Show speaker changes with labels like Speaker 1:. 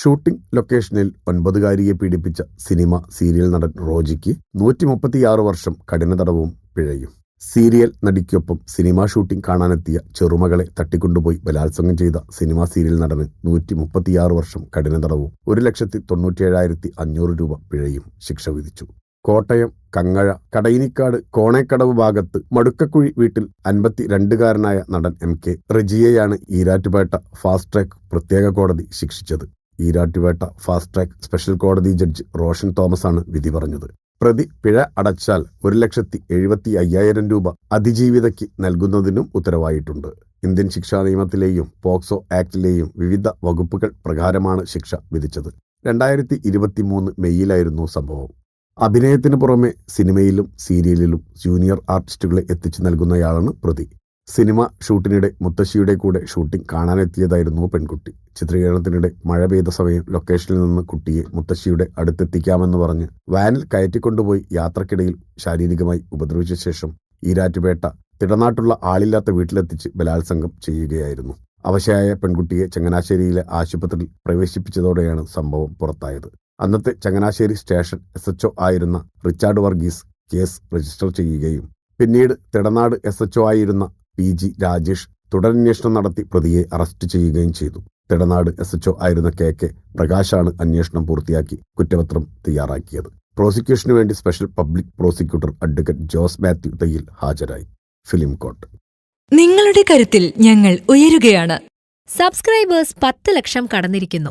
Speaker 1: Shooting ലൊക്കേഷനിൽ ഒൻപതുകാരിയെ പീഡിപ്പിച്ച cinema serial നടൻ റോജിക്ക് നൂറ്റി മുപ്പത്തിയാറ് വർഷം കഠിന തടവും പിഴയും. സീരിയൽ നടിക്കൊപ്പം സിനിമാ ഷൂട്ടിംഗ് കാണാനെത്തിയ ചെറുമകളെ തട്ടിക്കൊണ്ടുപോയി ബലാത്സംഗം ചെയ്ത സിനിമാ സീരിയൽ നടന് നൂറ്റി മുപ്പത്തിയാറ് വർഷം കഠിന തടവും ഒരു ലക്ഷത്തി തൊണ്ണൂറ്റിയേഴായിരത്തി അഞ്ഞൂറ് രൂപ പിഴയും ശിക്ഷ വിധിച്ചു. കോട്ടയം കങ്ങഴ കടയിനിക്കാട് കോണേക്കടവ് ഭാഗത്ത് മടുക്കക്കുഴി വീട്ടിൽ അൻപത്തി രണ്ടുകാരനായ നടൻ എം കെ. റെജിയെയാണ് ഈരാറ്റുപേട്ട ഫാസ്റ്റ് ട്രാക്ക് പ്രത്യേക കോടതി ശിക്ഷിച്ചത്. ഈരാറ്റുപേട്ട ഫാസ്റ്റ് ട്രാക്ക് സ്പെഷ്യൽ കോടതി ജഡ്ജ് റോഷൻ തോമസ് ആണ് വിധി പറഞ്ഞത്. പ്രതി പിഴ അടച്ചാൽ ഒരു ലക്ഷത്തി എഴുപത്തി അയ്യായിരം രൂപ അതിജീവിതയ്ക്ക് നൽകുന്നതിനും ഉത്തരവായിട്ടുണ്ട്. ഇന്ത്യൻ ശിക്ഷാ നിയമത്തിലെയും പോക്സോ ആക്ടിലെയും വിവിധ വകുപ്പുകൾ പ്രകാരമാണ് ശിക്ഷ വിധിച്ചത്. രണ്ടായിരത്തി ഇരുപത്തിമൂന്ന് മെയ്യിലായിരുന്നു സംഭവം. അഭിനയത്തിന് പുറമെ സിനിമയിലും സീരിയലിലും ജൂനിയർ ആർട്ടിസ്റ്റുകളെ എത്തിച്ചു നൽകുന്നയാളാണ് പ്രതി. സിനിമ ഷൂട്ടിനിടെ മുത്തശ്ശിയുടെ കൂടെ ഷൂട്ടിംഗ് കാണാനെത്തിയതായിരുന്നു പെൺകുട്ടി. ചിത്രീകരണത്തിനിടെ മഴ പെയ്ത സമയം ലൊക്കേഷനിൽ നിന്ന് കുട്ടിയെ മുത്തശ്ശിയുടെ അടുത്തെത്തിക്കാമെന്ന് പറഞ്ഞ് വാനിൽ കയറ്റിക്കൊണ്ടുപോയി യാത്രക്കിടയിൽ ശാരീരികമായി ഉപദ്രവിച്ച ശേഷം ഈരാറ്റുപേട്ട തിടനാട്ടുള്ള ആളില്ലാത്ത വീട്ടിലെത്തിച്ച് ബലാത്സംഗം ചെയ്യുകയായിരുന്നു. അവശയായ പെൺകുട്ടിയെ ചങ്ങനാശ്ശേരിയിലെ ആശുപത്രിയിൽ പ്രവേശിപ്പിച്ചതോടെയാണ് സംഭവം പുറത്തായത്. അന്നത്തെ ചങ്ങനാശ്ശേരി സ്റ്റേഷൻ എസ് എച്ച് ആയിരുന്ന റിച്ചാർഡ് വർഗീസ് കേസ് രജിസ്റ്റർ ചെയ്യുകയും പിന്നീട് തിടനാട് എസ് എച്ച് ആയിരുന്ന പി ജി രാജേഷ് തുടരന്വേഷണം നടത്തി പ്രതിയെ അറസ്റ്റ് ചെയ്യുകയും ചെയ്തു. തിടനാട് എസ് എച്ച് ആയിരുന്ന കെ കെ പ്രകാശാണ് അന്വേഷണം പൂർത്തിയാക്കി കുറ്റപത്രം തയ്യാറാക്കിയത്. പ്രോസിക്യൂഷനു വേണ്ടി special public prosecutor advocate Jose Mathew Thayyil ഹാജരായി. Film court.
Speaker 2: നിങ്ങളുടെ കരുത്തിൽ ഞങ്ങൾ ഉയരുകയാണ്.
Speaker 3: സബ്സ്ക്രൈബേഴ്സ് പത്ത് ലക്ഷം കടന്നിരിക്കുന്നു.